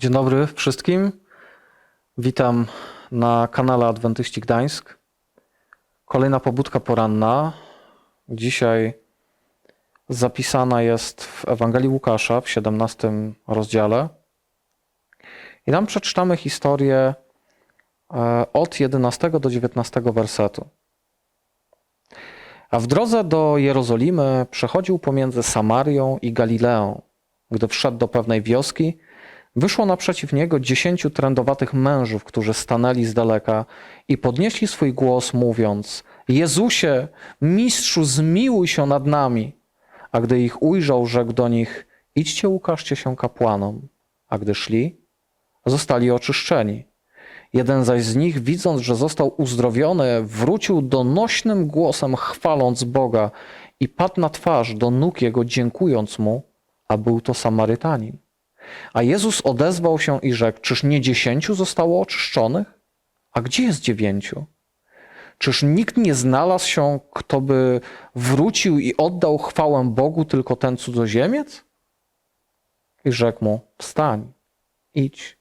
Dzień dobry wszystkim. Witam na kanale Adwentyści Gdańsk. Kolejna pobudka poranna. Dzisiaj zapisana jest w Ewangelii Łukasza w 17 rozdziale. I tam przeczytamy historię e, od 11 do 19 wersetu. A w drodze do Jerozolimy przechodził pomiędzy Samarią i Galileą. Gdy wszedł do pewnej wioski, wyszło naprzeciw niego dziesięciu trędowatych mężów, którzy stanęli z daleka i podnieśli swój głos, mówiąc: Jezusie, mistrzu, zmiłuj się nad nami. A gdy ich ujrzał, rzekł do nich: Idźcie, ukażcie się kapłanom. A gdy szli, zostali oczyszczeni. Jeden zaś z nich, widząc, że został uzdrowiony, wrócił donośnym głosem, chwaląc Boga i padł na twarz do nóg jego, dziękując mu, a był to Samarytanin. A Jezus odezwał się i rzekł: Czyż nie dziesięciu zostało oczyszczonych? A gdzie jest dziewięciu? Czyż nikt nie znalazł się, kto by wrócił i oddał chwałę Bogu, tylko ten cudzoziemiec? I rzekł mu: Wstań, idź.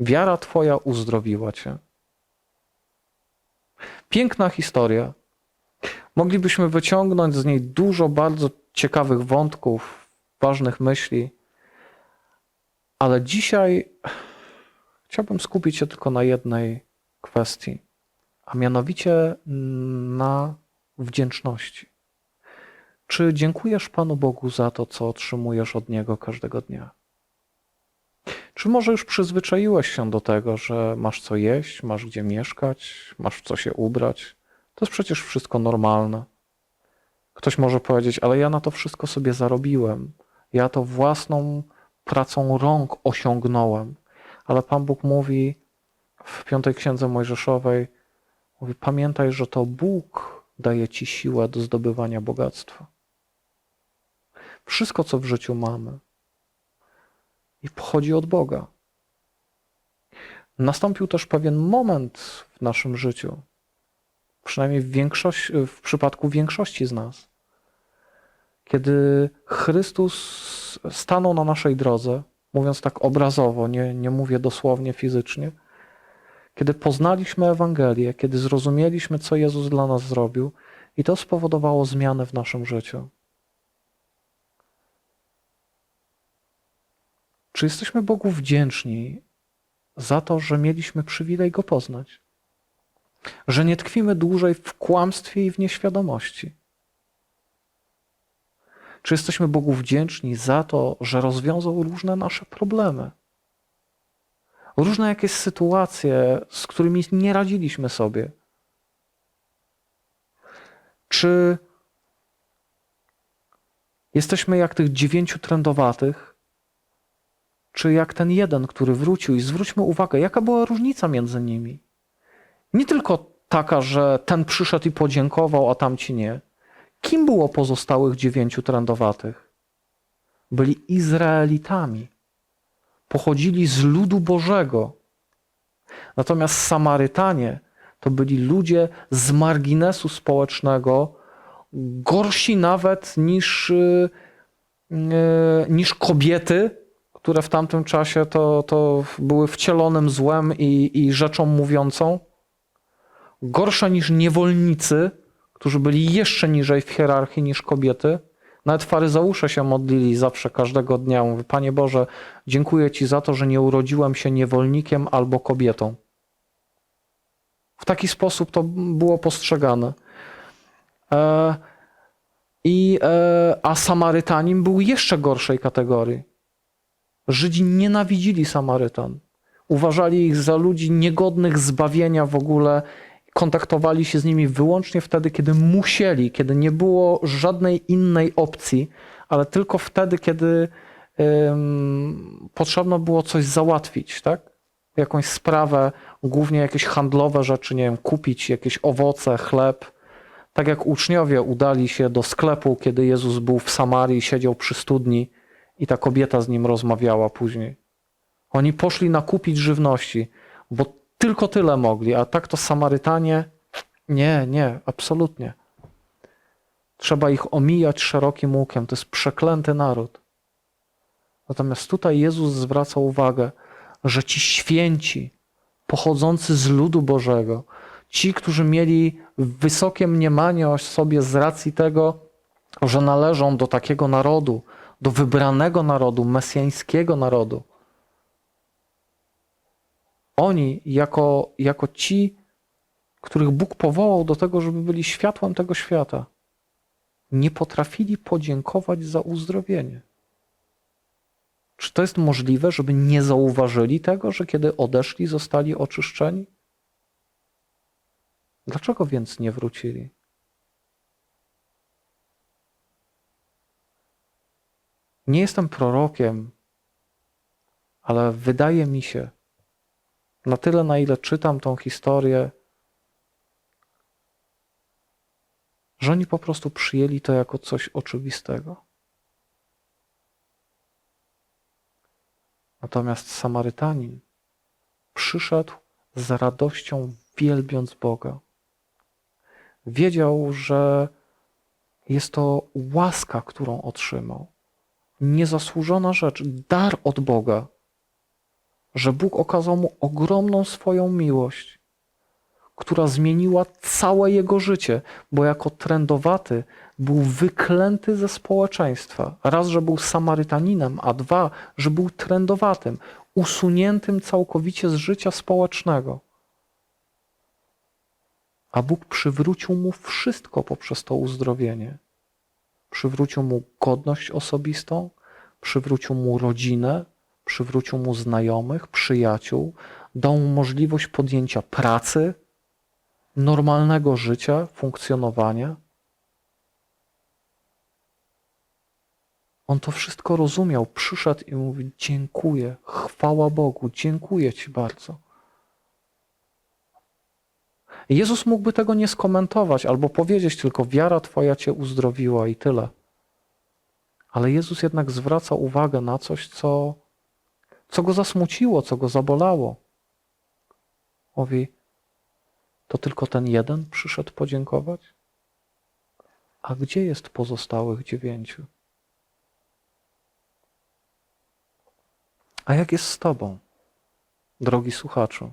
Wiara Twoja uzdrowiła Cię. Piękna historia. Moglibyśmy wyciągnąć z niej dużo bardzo ciekawych wątków, ważnych myśli, ale dzisiaj chciałbym skupić się tylko na jednej kwestii, a mianowicie na wdzięczności. Czy dziękujesz Panu Bogu za to, co otrzymujesz od Niego każdego dnia? Czy może już przyzwyczaiłeś się do tego, że masz co jeść, masz gdzie mieszkać, masz w co się ubrać? To jest przecież wszystko normalne. Ktoś może powiedzieć, ale ja na to wszystko sobie zarobiłem. Ja to własną pracą rąk osiągnąłem. Ale Pan Bóg mówi w piątej księdze Mojżeszowej, mówi, pamiętaj, że to Bóg daje ci siłę do zdobywania bogactwa. Wszystko, co w życiu mamy, i pochodzi od Boga. Nastąpił też pewien moment w naszym życiu, przynajmniej w, w przypadku większości z nas, kiedy Chrystus stanął na naszej drodze, mówiąc tak obrazowo, nie, nie mówię dosłownie fizycznie, kiedy poznaliśmy Ewangelię, kiedy zrozumieliśmy, co Jezus dla nas zrobił, i to spowodowało zmiany w naszym życiu. Czy jesteśmy Bogu wdzięczni za to, że mieliśmy przywilej Go poznać? Że nie tkwimy dłużej w kłamstwie i w nieświadomości? Czy jesteśmy Bogu wdzięczni za to, że rozwiązał różne nasze problemy? Różne jakieś sytuacje, z którymi nie radziliśmy sobie? Czy jesteśmy jak tych dziewięciu trędowatych, czy jak ten jeden, który wrócił, i zwróćmy uwagę, jaka była różnica między nimi. Nie tylko taka, że ten przyszedł i podziękował, a tamci nie. Kim było pozostałych dziewięciu trędowatych? Byli Izraelitami. Pochodzili z ludu Bożego. Natomiast Samarytanie to byli ludzie z marginesu społecznego, gorsi nawet niż, yy, niż kobiety, które w tamtym czasie to, to były wcielonym złem i, i rzeczą mówiącą, gorsze niż niewolnicy, którzy byli jeszcze niżej w hierarchii niż kobiety. Nawet faryzeusze się modlili zawsze każdego dnia. Mówi, Panie Boże, dziękuję Ci za to, że nie urodziłem się niewolnikiem albo kobietą. W taki sposób to było postrzegane. E, i, e, a Samarytanin był jeszcze gorszej kategorii. Żydzi nienawidzili Samarytan. Uważali ich za ludzi niegodnych zbawienia w ogóle. Kontaktowali się z nimi wyłącznie wtedy, kiedy musieli, kiedy nie było żadnej innej opcji, ale tylko wtedy, kiedy potrzebno było coś załatwić, tak? Jakąś sprawę, głównie jakieś handlowe rzeczy, nie wiem, kupić jakieś owoce, chleb. Tak jak uczniowie udali się do sklepu, kiedy Jezus był w Samarii, siedział przy studni i ta kobieta z nim rozmawiała później. Oni poszli nakupić żywności, bo tylko tyle mogli, a tak to Samarytanie nie, nie, absolutnie. Trzeba ich omijać szerokim łukiem. To jest przeklęty naród. Natomiast tutaj Jezus zwraca uwagę, że ci święci, pochodzący z ludu Bożego, ci, którzy mieli wysokie mniemanie o sobie z racji tego, że należą do takiego narodu, do wybranego narodu, mesjańskiego narodu. Oni, jako, jako ci, których Bóg powołał do tego, żeby byli światłem tego świata, nie potrafili podziękować za uzdrowienie. Czy to jest możliwe, żeby nie zauważyli tego, że kiedy odeszli, zostali oczyszczeni? Dlaczego więc nie wrócili? Nie jestem prorokiem, ale wydaje mi się, na tyle, na ile czytam tą historię, że oni po prostu przyjęli to jako coś oczywistego. Natomiast Samarytanin przyszedł z radością, wielbiąc Boga. Wiedział, że jest to łaska, którą otrzymał, niezasłużona rzecz, dar od Boga, że Bóg okazał mu ogromną swoją miłość, która zmieniła całe jego życie, bo jako trędowaty był wyklęty ze społeczeństwa. Raz, że był Samarytaninem, a dwa, że był trędowatym, usuniętym całkowicie z życia społecznego. A Bóg przywrócił mu wszystko poprzez to uzdrowienie. Przywrócił mu godność osobistą, przywrócił mu rodzinę, przywrócił mu znajomych, przyjaciół, dał mu możliwość podjęcia pracy, normalnego życia, funkcjonowania. On to wszystko rozumiał, przyszedł i mówi: Dziękuję, chwała Bogu, dziękuję Ci bardzo. Jezus mógłby tego nie skomentować albo powiedzieć tylko: Wiara Twoja Cię uzdrowiła i tyle. Ale Jezus jednak zwraca uwagę na coś, co, co go zasmuciło, co go zabolało. Mówi: To tylko ten jeden przyszedł podziękować? A gdzie jest pozostałych dziewięciu? A jak jest z Tobą, drogi słuchaczu?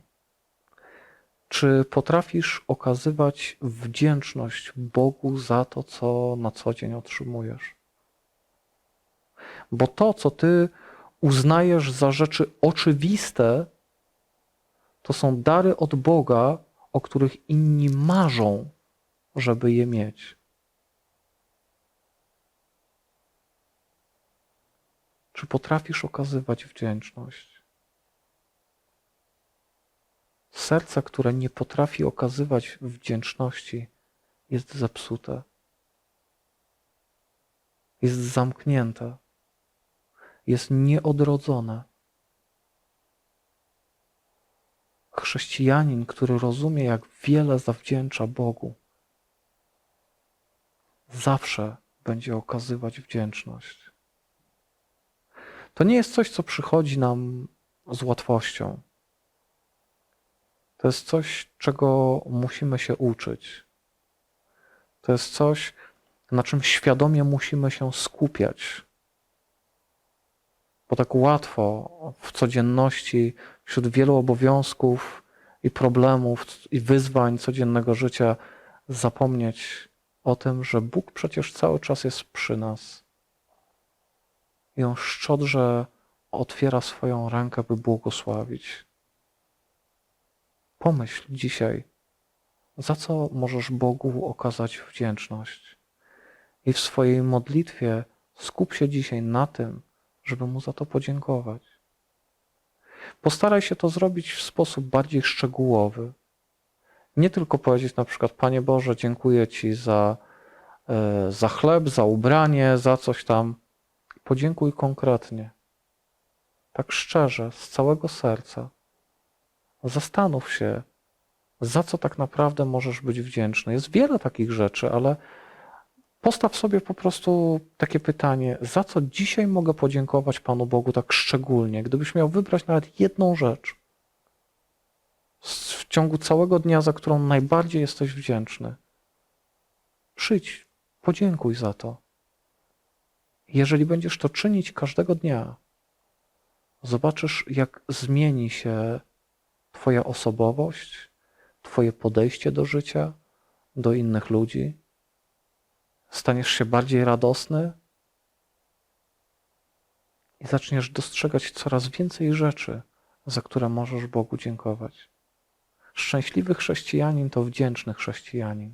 Czy potrafisz okazywać wdzięczność Bogu za to, co na co dzień otrzymujesz? Bo to, co Ty uznajesz za rzeczy oczywiste, to są dary od Boga, o których inni marzą, żeby je mieć. Czy potrafisz okazywać wdzięczność? Serce, które nie potrafi okazywać wdzięczności, jest zepsute, jest zamknięte, jest nieodrodzone. Chrześcijanin, który rozumie, jak wiele zawdzięcza Bogu, zawsze będzie okazywać wdzięczność. To nie jest coś, co przychodzi nam z łatwością. To jest coś, czego musimy się uczyć. To jest coś, na czym świadomie musimy się skupiać. Bo tak łatwo w codzienności, wśród wielu obowiązków i problemów i wyzwań codziennego życia zapomnieć o tym, że Bóg przecież cały czas jest przy nas. I On szczodrze otwiera swoją rękę, by błogosławić. Pomyśl dzisiaj, za co możesz Bogu okazać wdzięczność. I w swojej modlitwie skup się dzisiaj na tym, żeby Mu za to podziękować. Postaraj się to zrobić w sposób bardziej szczegółowy. Nie tylko powiedzieć na przykład, Panie Boże, dziękuję Ci za, e, za chleb, za ubranie, za coś tam. Podziękuj konkretnie. Tak szczerze, z całego serca. Zastanów się, za co tak naprawdę możesz być wdzięczny. Jest wiele takich rzeczy, ale postaw sobie po prostu takie pytanie, za co dzisiaj mogę podziękować Panu Bogu tak szczególnie, gdybyś miał wybrać nawet jedną rzecz w ciągu całego dnia, za którą najbardziej jesteś wdzięczny. Przyjdź, podziękuj za to. Jeżeli będziesz to czynić każdego dnia, zobaczysz, jak zmieni się Twoja osobowość, Twoje podejście do życia, do innych ludzi. Staniesz się bardziej radosny i zaczniesz dostrzegać coraz więcej rzeczy, za które możesz Bogu dziękować. Szczęśliwy chrześcijanin to wdzięczny chrześcijanin.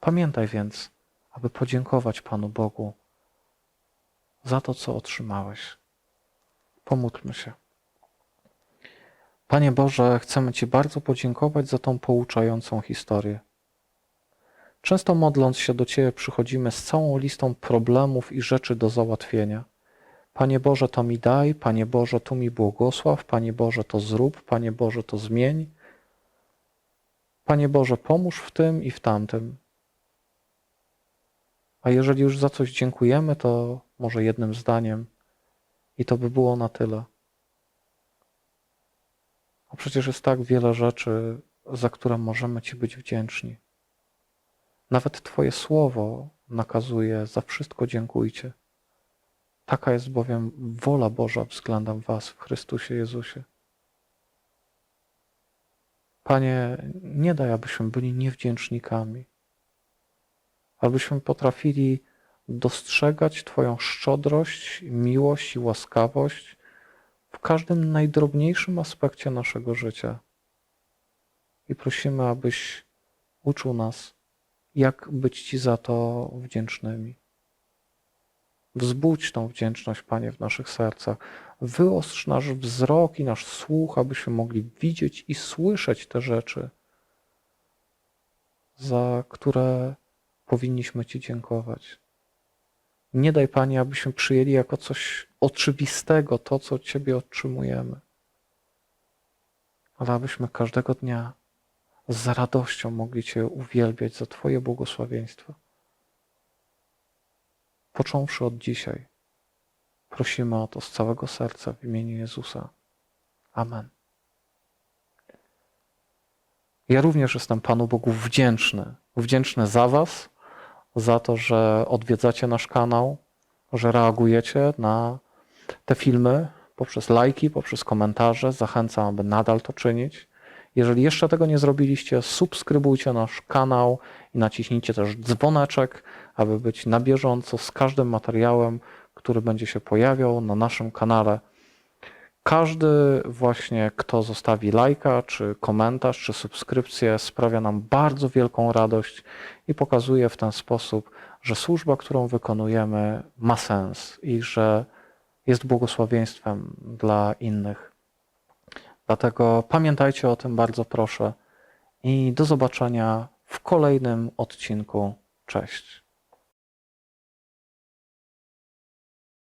Pamiętaj więc, aby podziękować Panu Bogu za to, co otrzymałeś. Pomódlmy się. Panie Boże, chcemy Ci bardzo podziękować za tą pouczającą historię. Często modląc się do Ciebie, przychodzimy z całą listą problemów i rzeczy do załatwienia. Panie Boże, to mi daj, Panie Boże, tu mi błogosław, Panie Boże, to zrób, Panie Boże, to zmień. Panie Boże, pomóż w tym i w tamtym. A jeżeli już za coś dziękujemy, to może jednym zdaniem i to by było na tyle. A przecież jest tak wiele rzeczy, za które możemy Ci być wdzięczni. Nawet Twoje słowo nakazuje: za wszystko dziękujcie. Taka jest bowiem wola Boża względem Was w Chrystusie Jezusie. Panie, nie daj, abyśmy byli niewdzięcznikami, abyśmy potrafili dostrzegać Twoją szczodrość, miłość i łaskawość w każdym najdrobniejszym aspekcie naszego życia. I prosimy, abyś uczył nas, jak być Ci za to wdzięcznymi. Wzbudź tą wdzięczność, Panie, w naszych sercach. Wyostrz nasz wzrok i nasz słuch, abyśmy mogli widzieć i słyszeć te rzeczy, za które powinniśmy Ci dziękować. Nie daj, Panie, abyśmy przyjęli jako coś oczywistego to, co od Ciebie otrzymujemy, ale abyśmy każdego dnia z radością mogli Cię uwielbiać za Twoje błogosławieństwo. Począwszy od dzisiaj, prosimy o to z całego serca w imieniu Jezusa. Amen. Ja również jestem Panu Bogu wdzięczny. Wdzięczny za Was, za to, że odwiedzacie nasz kanał, że reagujecie na te filmy poprzez lajki, poprzez komentarze. Zachęcam, aby nadal to czynić. Jeżeli jeszcze tego nie zrobiliście, subskrybujcie nasz kanał i naciśnijcie też dzwoneczek, aby być na bieżąco z każdym materiałem, który będzie się pojawiał na naszym kanale. Każdy właśnie, kto zostawi lajka, czy komentarz, czy subskrypcję, sprawia nam bardzo wielką radość i pokazuje w ten sposób, że służba, którą wykonujemy, ma sens i że jest błogosławieństwem dla innych. Dlatego pamiętajcie o tym bardzo proszę i do zobaczenia w kolejnym odcinku. Cześć.